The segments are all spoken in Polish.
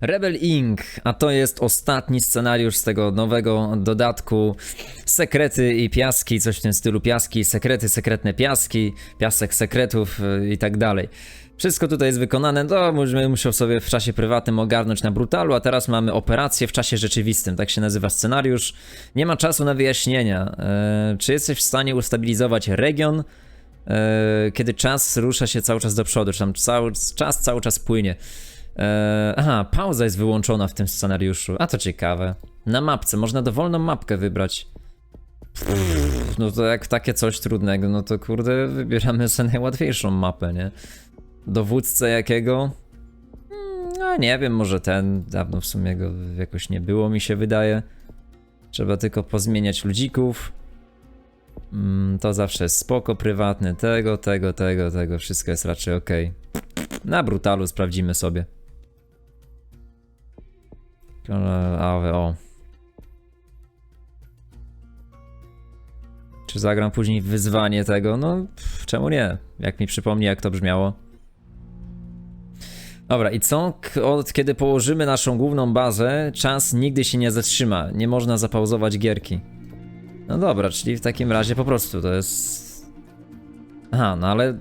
Rebel Inc., a to jest ostatni scenariusz z tego nowego dodatku. Sekrety i piaski, coś w tym stylu piaski, sekrety, sekretne piaski, piasek sekretów yy, i tak dalej. Wszystko tutaj jest wykonane, to możemy musiał sobie w czasie prywatnym ogarnąć na brutalu, a teraz mamy operację w czasie rzeczywistym, tak się nazywa scenariusz. Nie ma czasu na wyjaśnienia. Eee, czy jesteś w stanie ustabilizować region, eee, kiedy czas rusza się cały czas do przodu, czy tam cały, czas cały czas płynie. Eee, aha, pauza jest wyłączona w tym scenariuszu, a to ciekawe. Na mapce, można dowolną mapkę wybrać. Pff, no to jak takie coś trudnego, no to kurde, wybieramy sobie najłatwiejszą mapę, nie? Dowódcę jakiego? Mm, No nie wiem, może ten, dawno w sumie go jakoś nie było, mi się wydaje. Trzeba tylko pozmieniać ludzików. Mm, to zawsze jest spoko, prywatny, tego, tego, tego, tego, wszystko jest raczej ok. Na brutalu sprawdzimy sobie. Ale, ale, o. Czy zagram później wyzwanie tego? No, pff, czemu nie? Jak mi przypomni, jak to brzmiało. Dobra, i co? Od kiedy położymy naszą główną bazę, czas nigdy się nie zatrzyma. Nie można zapauzować gierki. No dobra, czyli w takim razie po prostu to jest. Aha, no ale.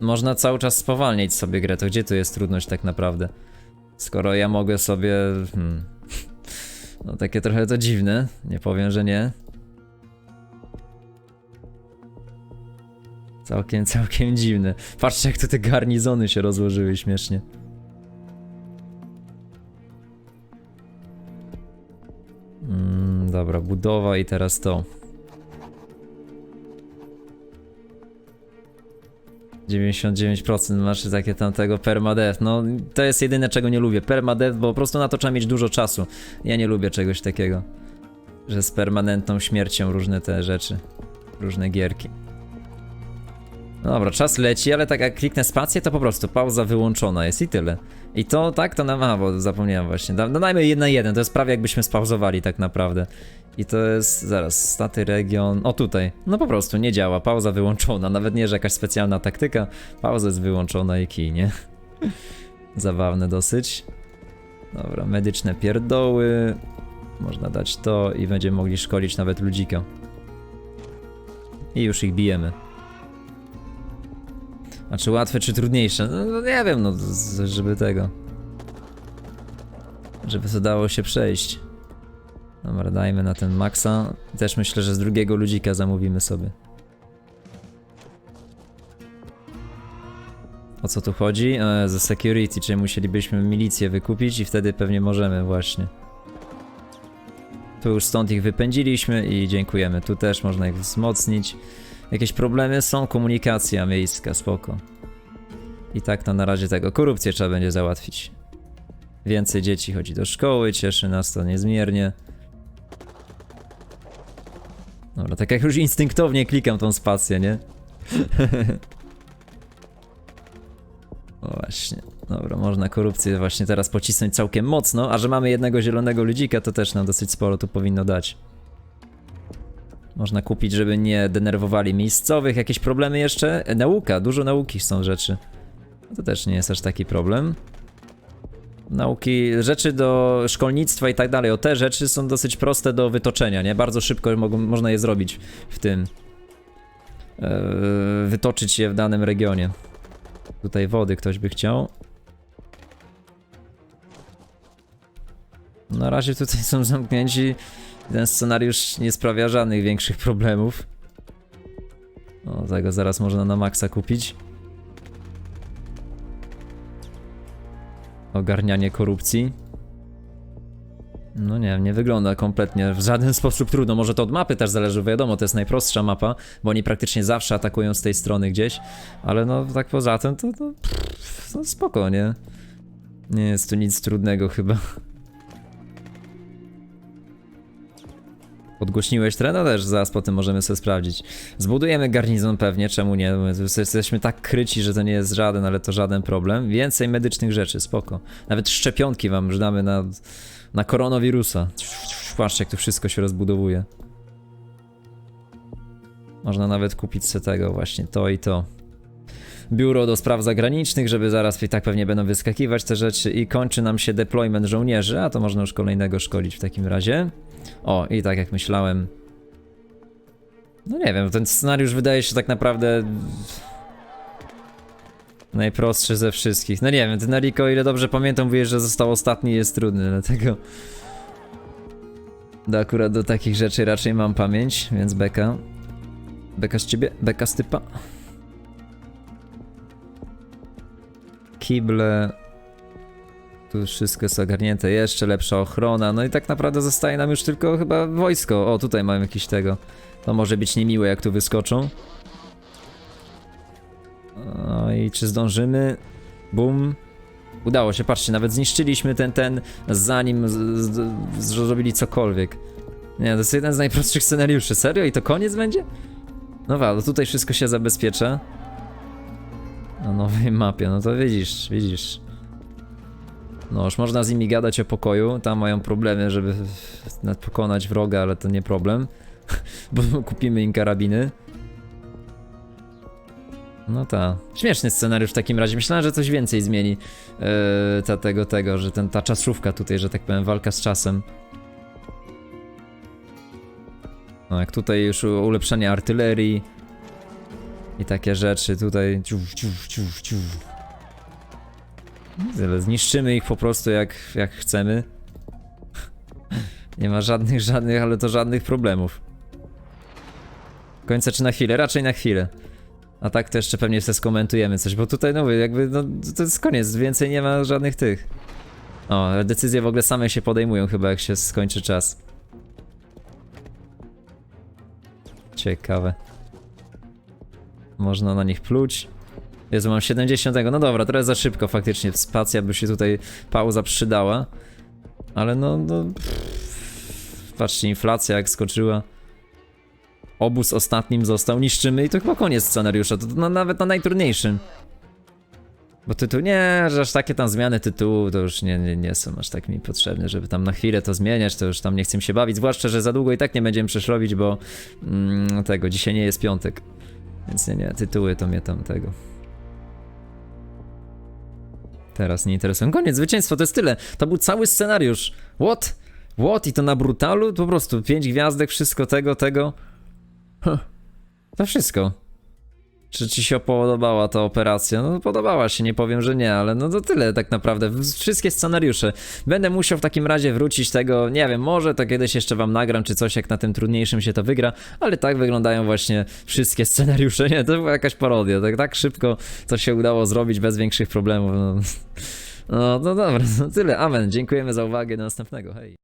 Można cały czas spowalniać sobie grę. To gdzie tu jest trudność tak naprawdę? Skoro ja mogę sobie. Hmm. No takie trochę to dziwne. Nie powiem, że nie. Całkiem, całkiem dziwne. Patrzcie, jak tu te garnizony się rozłożyły śmiesznie. Mm, dobra, budowa i teraz to. 99% masz takie tamtego permadeath. No, to jest jedyne, czego nie lubię. Permadeath, bo po prostu na to trzeba mieć dużo czasu. Ja nie lubię czegoś takiego. Że z permanentną śmiercią różne te rzeczy. Różne gierki. No dobra, czas leci, ale tak jak kliknę spację, to po prostu pauza wyłączona jest i tyle. I to tak, to nam. A, bo zapomniałem właśnie. Da- Dodajmy 1 na 1, to jest prawie jakbyśmy spauzowali tak naprawdę. I to jest. Zaraz, staty region. O tutaj. No po prostu nie działa, pauza wyłączona. Nawet nie, że jakaś specjalna taktyka. Pauza jest wyłączona i kij, nie? Zabawne dosyć. Dobra, medyczne pierdoły. Można dać to i będziemy mogli szkolić nawet ludzika. I już ich bijemy. A czy łatwe, czy trudniejsze? No, no nie wiem, no, żeby tego. Żeby to dało się przejść. Dobra, dajmy na ten maksa. Też myślę, że z drugiego ludzika zamówimy sobie. O co tu chodzi? E, ze security, czyli musielibyśmy milicję wykupić i wtedy pewnie możemy właśnie. Tu już stąd ich wypędziliśmy i dziękujemy. Tu też można ich wzmocnić. Jakieś problemy są, komunikacja miejska, spoko. I tak to na razie tego. Korupcję trzeba będzie załatwić. Więcej dzieci chodzi do szkoły, cieszy nas to niezmiernie. Dobra, tak jak już instynktownie klikam tą spację, nie? Właśnie. Dobra, można korupcję właśnie teraz pocisnąć całkiem mocno, a że mamy jednego zielonego ludzika, to też nam dosyć sporo tu powinno dać. Można kupić, żeby nie denerwowali miejscowych. Jakieś problemy jeszcze? Nauka, dużo nauki są rzeczy. No To też nie jest aż taki problem. Nauki, rzeczy do szkolnictwa i tak dalej. O te rzeczy są dosyć proste do wytoczenia, nie? Bardzo szybko mogą, można je zrobić w tym. Eee, wytoczyć je w danym regionie. Tutaj wody ktoś by chciał. Na razie tutaj są zamknięci. Ten scenariusz nie sprawia żadnych większych problemów. O, tego zaraz można na maksa kupić. Ogarnianie korupcji. No nie wiem, nie wygląda kompletnie w żaden sposób trudno. Może to od mapy też zależy, wiadomo, to jest najprostsza mapa, bo oni praktycznie zawsze atakują z tej strony gdzieś. Ale no, tak poza tym, to, to, pff, to spoko, nie? Nie jest tu nic trudnego chyba. Podgłośniłeś trend? No też zaraz po tym możemy sobie sprawdzić. Zbudujemy garnizon pewnie, czemu nie? Jesteśmy tak kryci, że to nie jest żaden, ale to żaden problem. Więcej medycznych rzeczy, spoko. Nawet szczepionki wam damy na, na koronawirusa. Patrzcie jak tu wszystko się rozbudowuje. Można nawet kupić sobie tego właśnie, to i to. Biuro do spraw zagranicznych, żeby zaraz i tak pewnie będą wyskakiwać te rzeczy i kończy nam się deployment żołnierzy, a to można już kolejnego szkolić w takim razie. O, i tak jak myślałem. No nie wiem, ten scenariusz wydaje się tak naprawdę najprostszy ze wszystkich. No nie wiem, ten Nariko, o ile dobrze pamiętam, mówię, że został ostatni jest trudny, dlatego... Do akurat do takich rzeczy raczej mam pamięć, więc beka. Beka z ciebie, beka z typa. Kible. Tu wszystko jest ogarnięte, jeszcze lepsza ochrona, no i tak naprawdę zostaje nam już tylko chyba wojsko. O, tutaj mam jakiś tego. To może być niemiłe, jak tu wyskoczą. No i czy zdążymy? Bum. Udało się, patrzcie, nawet zniszczyliśmy ten, ten, zanim zrobili cokolwiek. Nie, to jest jeden z najprostszych scenariuszy. Serio? I to koniec będzie? No wa, tutaj wszystko się zabezpiecza. Na nowej mapie, no to widzisz, widzisz. No już można z nimi gadać o pokoju, tam mają problemy, żeby pokonać wroga, ale to nie problem. Bo kupimy im karabiny. No ta. Śmieszny scenariusz w takim razie. Myślałem, że coś więcej zmieni yy, ta, tego, tego, że ten, ta czasówka tutaj, że tak powiem, walka z czasem. No jak tutaj już ulepszenie artylerii i takie rzeczy, tutaj ciuf, ciuf, ciuf, ciuf. Zniszczymy ich po prostu jak, jak chcemy. Nie ma żadnych, żadnych, ale to żadnych problemów. Końca czy na chwilę? Raczej na chwilę. A tak to jeszcze pewnie sobie skomentujemy coś, bo tutaj no jakby no to jest koniec, więcej nie ma żadnych tych. O, decyzje w ogóle same się podejmują chyba jak się skończy czas. Ciekawe. Można na nich pluć. Jezu, mam 70. No dobra, teraz za szybko faktycznie. Spacja by się tutaj pauza przydała. Ale no, no... Patrzcie, inflacja jak skoczyła. Obóz ostatnim został, niszczymy i to chyba koniec scenariusza, to, nawet na najtrudniejszym. Bo tytuł, nie, że aż takie tam zmiany tytułu to już nie, nie, nie są aż tak mi potrzebne, żeby tam na chwilę to zmieniać, to już tam nie chcę się bawić, zwłaszcza, że za długo i tak nie będziemy przeszlowić, bo mm, tego, dzisiaj nie jest piątek. Więc nie, nie, tytuły to mnie tam tego. Teraz nie interesują. Koniec, zwycięstwo, to jest tyle. To był cały scenariusz. What? What? I to na brutalu? Po prostu pięć gwiazdek, wszystko tego, tego. Huh. To wszystko. Czy ci się podobała ta operacja? No podobała się, nie powiem, że nie, ale no to tyle tak naprawdę. Wszystkie scenariusze. Będę musiał w takim razie wrócić tego, nie wiem, może to kiedyś jeszcze wam nagram, czy coś, jak na tym trudniejszym się to wygra, ale tak wyglądają właśnie wszystkie scenariusze. Nie, to była jakaś parodia. Tak, tak szybko to się udało zrobić bez większych problemów. No, no, no dobra, no tyle. Amen. Dziękujemy za uwagę. Do następnego. Hej.